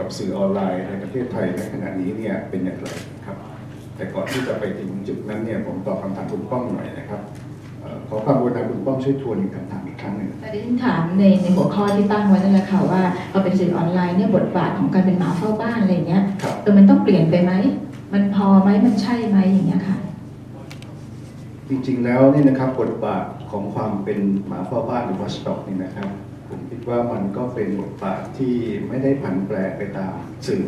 กับสื่อออนไลน์ในประเทศไทยในขณะนี้เนี่ยเป็นอย่างไรครับ แต่ก่อนที่จะไปถึงจุดนั้นเนี่ยผมตอบคำถามคุณป้องหน่อยนะครับเอ่อขอความกรุณาคุณป้องช่วยทวนคำถามอีกครั้งหนึ่งประเด็นถามในในหัวข้อที่ตั้งไว้นั่นแหละค่ะว่าเราเป็นสื่อออนไลน์เนี่ยบทบาทของการเป็นหมาเฝ้าบ้านอะไรเงี้ยครับเออมันต้องเปลี่ยนไปไหมมันพอไหมมันใช่ไหมอย่างเงี้ยค่ะ จริงๆแล้วนี่นะครับบทบาทของความเป็นหมาเฝ้าบ้านหรือวัชด็อกนี่นะครับ ผมคิดว่ามันก็เป็นบทบาทที่ไม่ได้ผันแปรไปตามสื่อ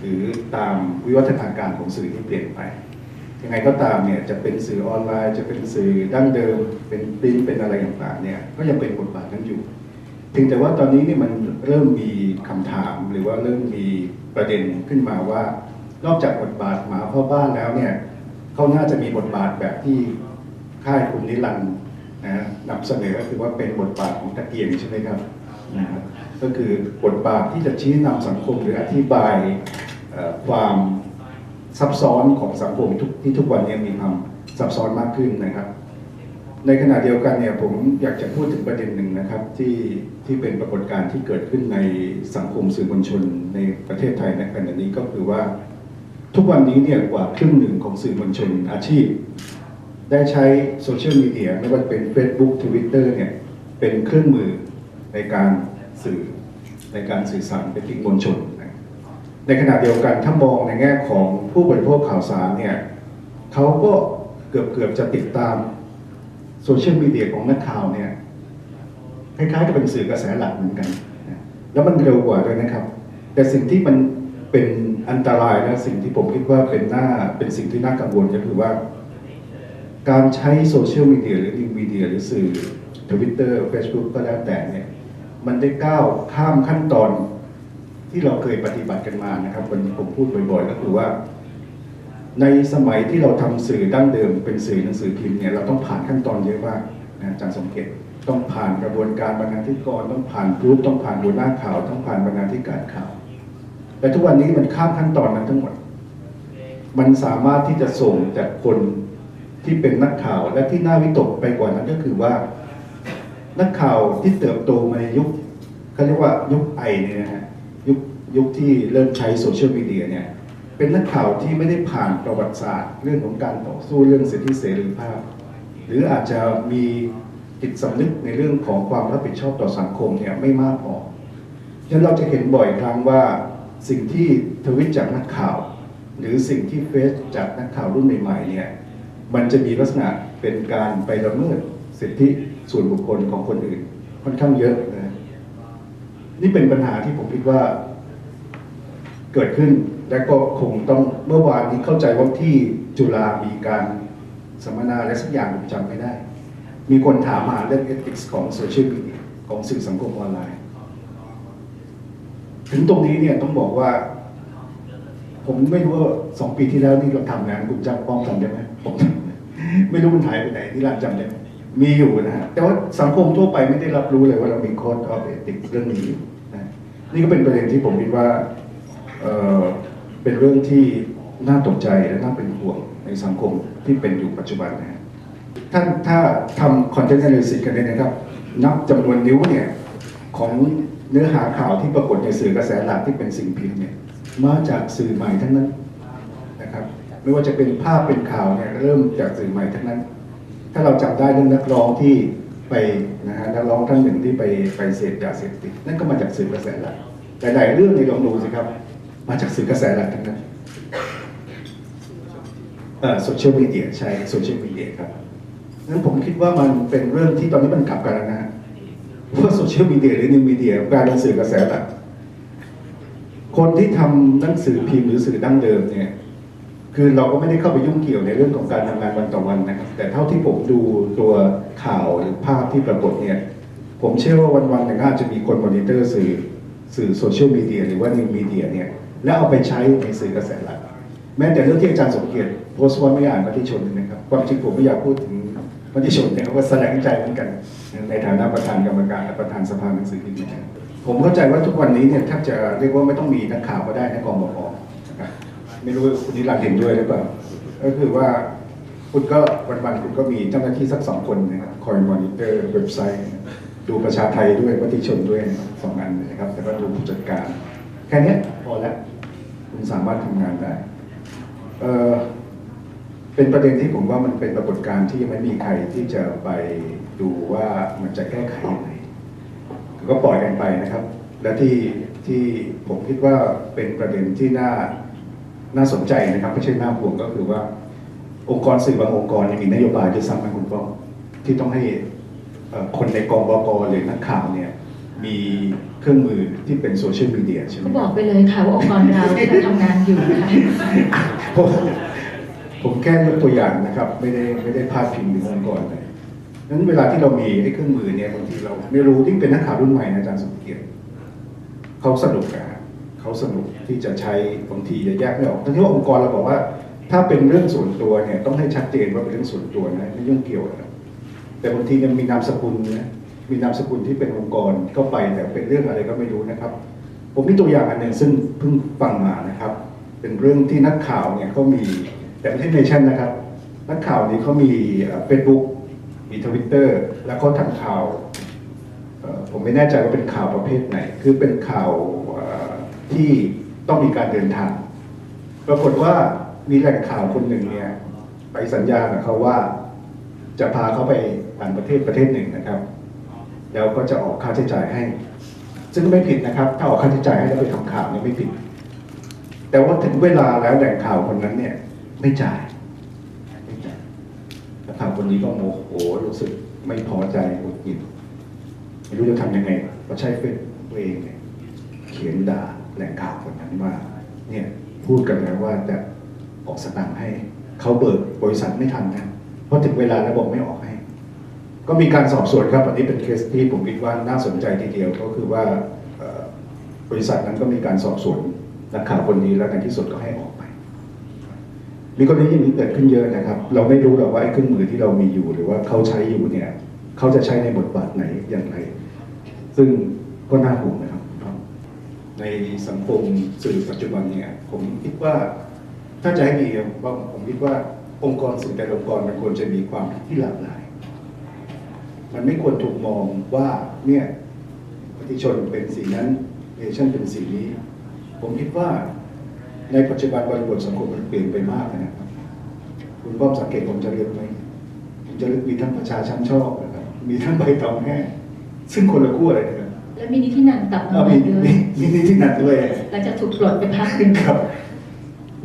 หรือตามวิวัฒนาการของสื่อที่เปลี่ยนไป ยังไงก็ตามเนี่ยจะเป็นสื่อออนไลน์ จะเป็นสื่อดั้งเดิม เป็นปริ้นเป็นอะไรต่างๆเนี่ยก็ยังเป็นบทบาทนั้นอยู่เพียงแต่ว่าตอนนี้เนี่ยมันเริ่มมีคำถามหรือว่าเริ่มมีประเด็นขึ้นมาว่า นอกจากบทบาทหมาเฝ้าบ้านแล้วเนี่ยเขาน่าจะมีบทบาทแบบที่ค่ายคุณนิรันด์ นะนำเสนอก็คือว่าเป็นบทบาทของตะเกียงใช่ไหมครับนะครับก็คือบทบาทที่จะชี้นำสังคมหรืออธิบายเอ่อความซับซ้อนของสังคมทุกที่ทุกวันนี้มีความซับซ้อนมากขึ้นนะครับ ในขณะเดียวกันเนี่ยผมอยากจะพูดถึงประเด็นหนึ่งนะครับที่ที่เป็นปรากฏการณ์ที่เกิดขึ้นในสังคมสื่อมวลชนในประเทศไทยในขณะนี้ก็คือว่าทุกวันนี้เนี่ยกว่าครึ่งหนึ่งของสื่อมวลชนอาชีพ ได้ใช้โซเชียลมีเดียไม่ว่าจะเป็น Facebook Twitter เนี่ยเป็นเครื่องมือในการสื่อในการสื่อสารไปถึงมวลชนนในขณะเดียวกันถ้ามองในแง่ของผู้บริโภคข่าวสารเนี่ยเขาก็เกือบเกือบจะติดตามโซเชียลมีเดียของนักข่าวเนี่ยคล้ายๆกับเป็นสื่อกระแสหลักเหมือนกัน แล้วมันเร็วกว่าด้วยนะครับ แต่สิ่งที่มันเป็นอันตรายและสิ่งที่ผมคิดว่าเป็นหน้าเป็นสิ่งที่น่ากังวลก็คือว่า การใช้โซเชียลมีเดียหรือนิวมีเดียหรือสื่อทวิตเตอร์เฟซบุ๊กก็แล้วแต่เนี่ย มันได้ก้าวข้ามขั้นตอนที่เราเคยปฏิบัติกันมานะครับวันนี้ผมพูดบ่อยๆ ก็คือว่า ในสมัยที่เราทำสื่อดั้งเดิมเป็นสื่อหนังสือพิมพ์เนี่ยเราต้องผ่านขั้นตอนเยอะมากนะอาจารย์สมเกตต้องผ่านกระบวนการบรรณาธิกรต้องผ่านรุ๊ปต้องผ่านหัวหน้าข่าว ต้องผ่านบรรณาธิการข่าว แต่ทุกวันนี้มันข้ามขั้นตอนนั้นทั้งหมด มันสามารถที่จะส่งจากคน ที่เป็นนักข่าวและที่น่าวิตกไปกว่านั้นก็คือว่า นักข่าวที่เติบโตมาในยุคเขาเรียกว่ายุคไอเนี่ยนะฮะยุคยุคที่เริ่มใช้โซเชียลมีเดียเนี่ยเป็นนักข่าวที่ไม่ได้ผ่านประวัติศาสตร์ เรื่องของการต่อสู้เรื่องสิทธิเสรีภาพ หรืออาจจะมีจิตสำนึกในเรื่องของความรับผิดชอบต่อสังคมเนี่ยไม่มากพอฉะนั้นเราจะเห็นบ่อยครั้งว่าสิ่งที่ทวิตจากนักข่าว หรือสิ่งที่เฟซจากนักข่าวรุ่นใหม่ๆเนี่ย มันจะมีลักษณะเป็นการไปละเมิดสิทธิส่วนบุคคลของคนอื่น ค่อนข้างเยอะนะนี่เป็นปัญหาที่ผมคิดว่า เกิดขึ้นและก็คงต้องเมื่อวานนี้เข้าใจว่าที่จุฬามีการสัมมนาอะสักอย่างผมจำไม่ได้ มีคนถามหาเรื่อง ethics ของโซเชียลมีเดียของสื่อสังคมออนไลน์ ถึงตรงนี้เนี่ยต้องบอกว่า ผมไม่รู้ว่าสองปีที่แล้วนี่เราทำงานคุณจำป้องจำได้ไหมผม ไม่รู้มันหายไปไหนที่ร้านจำได้มีอยู่นะฮะแต่ว่าสังคมทั่วไปไม่ได้รับรู้เลยว่าเรามีโค้ดออฟเอติกเรื่องนี้นะนี่ก็เป็นประเด็นที่ผมคิดว่าเออเป็นเรื่องที่น่าตกใจและน่าเป็นห่วงในสังคมที่เป็นอยู่ปัจจุบันนะฮะท่านถ้าทำคอนเทนต์ a อ a l y s i s กันเนี่ยนะครับ นับจำนวนนิ้วเนี่ยของเนื้อหาข่าวที่ปรากฏในสื่อกระแสหลักที่เป็นสิ่งพิมพ์เนี่ยมาจากสื่อใหม่ทั้งนั้นนะครับ ไม่ว่าจะเป็นภาพเป็นข่าวเนี่ยเริ่มจากสื่อใหม่ทั้งนั้น ถ้าเราจำได้เรื่องนักร้องที่ไปนะฮะนักร้องท่านหนึ่งที่ไปไปเสพยาเสพติดนั่นก็มาจากสื่อกระแสหลักหลายเรื่องในลองดูสิครับ มาจากสื่อกระแสหลักทั้งนั้นเอ่อโซเชียลมีเดียใช่โซเชียลมีเดียครับนั้นผมคิดว่ามันเป็นเรื่องที่ตอนนี้มันกลับกันแล้วนะฮะว่าโซเชียลมีเดียหรือนิวมีเดียการเป็นสื่อกระแสหลักคนที่ทำหนังสือพิมพ์หรือสื่อดั้งเดิมเนี่ย คือเราก็ไม่ได้เข้าไปยุ่งเกี่ยวในเรื่องของการทำงานวันต่อวันนะครับ แต่เท่าที่ผมดูตัวข่าวหรือภาพที่ปรากฏเนี่ยผมเชื่อว่าวันๆหนึ่งอาจจะมีคนมอนิเตอร์สื่อสื่อโซเชียลมีเดียหรือว่านิวมีเดียเนี่ยแล้วเอาไปใช้ในสื่อกระแสหลักแม้แต่เรื่องที่อาจารย์สมเกียรติโพสต์ว่าไม่อ่านมติชนนะครับความจริงผมไม่อยากพูดถึงมติชนเนี่ยว่าแสดงใจเหมือนกัน ในฐานะประธานกรรมการและประธานสภาหนังสือพิมพ์ผมเข้าใจว่าทุกวันนี้เนี่ยแทบจะเรียกว่าไม่ต้องมีนักข่าวก็ได้ในกองบก ไม่รู้คุณนิรันดร์เห็นด้วยหรือเปล่า ก็คือว่าคุณก็วันๆคุณก็มีเจ้าหน้าที่สักสองคนนะครับคอยมอนิเตอร์เว็บไซต์ ดูประชาไทยด้วยมติชนด้วยสองอันนะครับแล้วก็ดูผู้จัดการ แค่นี้พอแล้วคุณสามารถทำงานได้เออเป็นประเด็นที่ผมว่ามันเป็นปรากฏการณ์ที่ไม่มีใครที่จะไปดูว่ามันจะแก้ไขยังไงก็ปล่อยกันไปนะครับ และที่ที่ผมคิดว่าเป็นประเด็นที่น่า น่าสนใจนะครับไม่ใช่น่าห่วงก็คือว่า องค์กรสื่อบางองค์กรยังมีนโยบายจะซ้ำนะคุณป้องที่ต้องให้เอ่อคนในกองบกหรือนักข่าวเนี่ยมีเครื่องมือที่เป็นโซเชียลมีเดียใช่ไหมก็บอกไปเลยค่ะว่าองค์กรเราที่เราทำงานอยู่นะคะผมผมแค่ยกตัวอย่างนะครับ ไม่ได้ไม่ได้พาดพิงถึงองค์กรเลยนั้นเวลาที่เรามีไอ้เครื่องมือเนี่ยบางทีเราไม่รู้ที่เป็นนักข่าวรุ่นใหม่นะอาจารย์สมเกียรติเขาสนุกอะฮะ เขาสนุกที่จะใช้บางทีจะแยกไม่ออกทั้งที่ว่าองค์กรเราบอกว่า ถ้าเป็นเรื่องส่วนตัวเนี่ยต้องให้ชัดเจนว่าเป็นเรื่องส่วนตัวนะไม่ยุ่งเกี่ยวนะแต่บางทียังมีนามสกุลนะมีนามสกุลที่เป็นองค์กรเข้าไปแต่เป็นเรื่องอะไรก็ไม่รู้นะครับ ผมมีตัวอย่างอันหนึ่งซึ่งเพิ่งฟังมานะครับ เป็นเรื่องที่นักข่าวเนี่ยเขามีแต่ไม่ใช่เนชั่นนะครับ นักข่าวนี้เขามีเฟซบุ๊กมีทวิตเตอร์แล้วเขาทำข่าวผมไม่แน่ใจว่าเป็นข่าวประเภทไหน คือเป็นข่าว ที่ต้องมีการเดินทาง ปรากฏว่ามีแหล่งข่าวคนหนึ่งเนี่ยไปสัญญากับเขาว่า จะพาเขาไปต่างประเทศประเทศหนึ่งนะครับ แล้วก็จะออกค่าใช้จ่ายให้ ซึ่งไม่ผิดนะครับ ถ้าออกค่าใช้จ่ายให้แล้วไปทำข่าวเนี่ยไม่ผิด แต่ว่าถึงเวลาแล้วแหล่งข่าวคนนั้นเนี่ย ไม่จ่ายไม่จ่ายนักข่าวคนนี้ก็โมโหรู้สึกไม่พอใจหงุดหงิดไม่รู้จะทำยังไงก็ใช้เฟซตัวเองเนี่ยเขียนด่า แหล่งข่าวคนนั้นว่าเนี่ยพูดกันแล้วว่าจะออกสตางค์ให้เขาเบิกบริษัทไม่ทันนะเพราะถึงเวลาแล้วบอกไม่ออกให้ ก็มีการสอบสวนครับอันนี้เป็นเคสที่ผมคิดว่าน่าสนใจทีเดียวก็คือว่าบริษัทนั้นก็มีการสอบสวนนักข่าวคนนี้แล้วในที่สุดก็ให้ออกไป มีกรณีอย่างนี้เกิดขึ้นเยอะนะครับ เราไม่รู้หรอกว่าไอ้เครื่องมือที่เรามีอยู่หรือว่าเขาใช้อยู่เนี่ยเขาจะใช้ในบทบาทไหนอย่างไร ซึ่งก็น่าห่วงนะครับ ในสังคมสื่อปัจจุบันเนี่ยผมคิดว่าถ้าจะให้ดีผมคิดว่าองค์กรสื่อแต่องค์กรมันควรจะมีความที่หลากหลาย มันไม่ควรถูกมองว่าเนี่ยปฏิชนเป็นสีนั้นเนชั่นเป็นสีนี้ ผมคิดว่าในปัจจุบันบริบทสังคมมันเปลี่ยนไปมากนะครับ คุณป้อมสังเกตผมจะเรียกไหมผมจะเรียกมีทั้งประชาชั้นชอบนะครับมีทั้งใบตองแห้งซึ่งคนละขั้วเลยนะ แล้วมีนิธินันกลับมาเอาใหม่มีด้วมียมีนี่ที่นั่นด้วย หลังจากถูกปลดไปพักหนึ่งครับ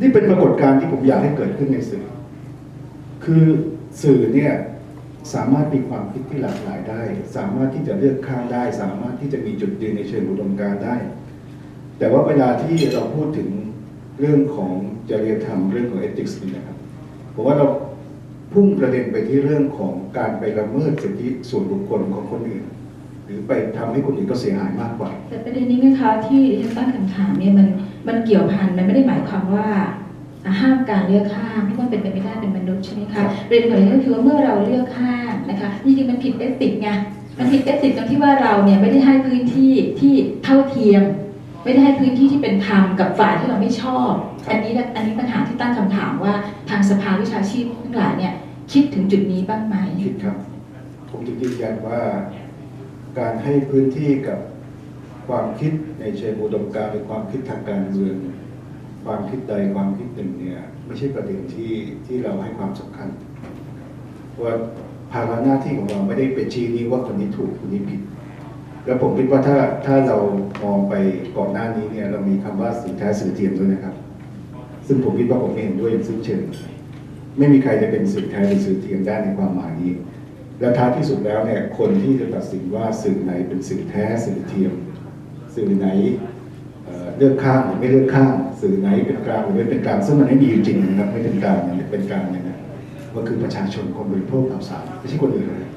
นี่เป็นปรากฏการณ์ที่ผมอยากให้เกิดขึ้นในสื่อ คือสื่อเนี่ยสามารถมีความคิดที่หลากหลายได้ สามารถที่จะเลือกข้างได้ สามารถที่จะมีจุดยืนในเชิงอุดมการณ์ได้ แต่ว่าเวลาที่เราพูดถึงเรื่องของจริยธรรมเรื่องของเอติกส์นี่นะครับผมว่าเราพุ่งประเด็นไปที่เรื่องของการไปละเมิดสิทธิส่วนบุคคลของคนอื่น หรือไปทำให้คนอื่นก็เสียหายมากกว่า แต่ประเด็นนี้นะคะที่ดิฉันตั้งคำถามเนี่ยมันมันเกี่ยวพันมันไม่ได้หมายความว่าอะห้ามการเลือกข้างเพราะว่าเป็นไปไม่ได้เป็นมนุษย์ใช่ไหมครัคะบประเด็นของนี้ก็คือว่าเมื่อเราเลือกข้างนะคะจริงๆมันผิดเอติกไงมันผิดเอติกตรงที่ว่าเราเนี่ยไม่ได้ให้พื้นที่ที่เท่าเทียม ไม่ได้ให้พื้นที่ที่เป็นธรรมกับฝ่ายที่เราไม่ชอบ อันนี้อันนี้ปัญหาที่ตั้งคำถามว่าทางสภาวิชาชีพทั้งหลายเนี่ยคิดถึงจุดนี้บ้างไหมคิดครับ ผมจึงยืนยันว่า การให้พื้นที่กับความคิดในเชิงอุดมการณ์หรือความคิดทางการเมือง ความคิดใดความคิดหนึ่งเนี่ยไม่ใช่ประเด็นที่ที่เราให้ความสำคัญเพราะว่าภาระหน้าที่ของเราไม่ได้ไปชี้นี้ว่าคนนี้ถูกคนนี้ผิด แล้วผมคิดว่าถ้าถ้าเรามองไปก่อนหน้านี้เนี่ยเรามีคำว่าสื่อแท้สื่อเทียมด้วยนะครับ ซึ่งผมคิดว่าผมเห็นด้วยอย่างเชิงไม่มีใครจะเป็นสื่อแท้หรือสื่อเทียมได้ในความหมายนี้ และท้ายที่สุดแล้วเนี่ยคนที่จะตัดสินว่าสื่อไหนเป็นสื่อแท้สื่อเทียม สื่อไหนเเลือกข้างหรือไม่เลือกข้างสื่อไหนเป็นกลางหรือไม่เป็นกลางซึ่งมันไม่มีจริงนะครับไม่เป็นกลางเนี่ยเป็นกลางเนี่ยนะมันคือประชาชนคนบริโภคข่าวสารไม่ใช่คนอื่นเลย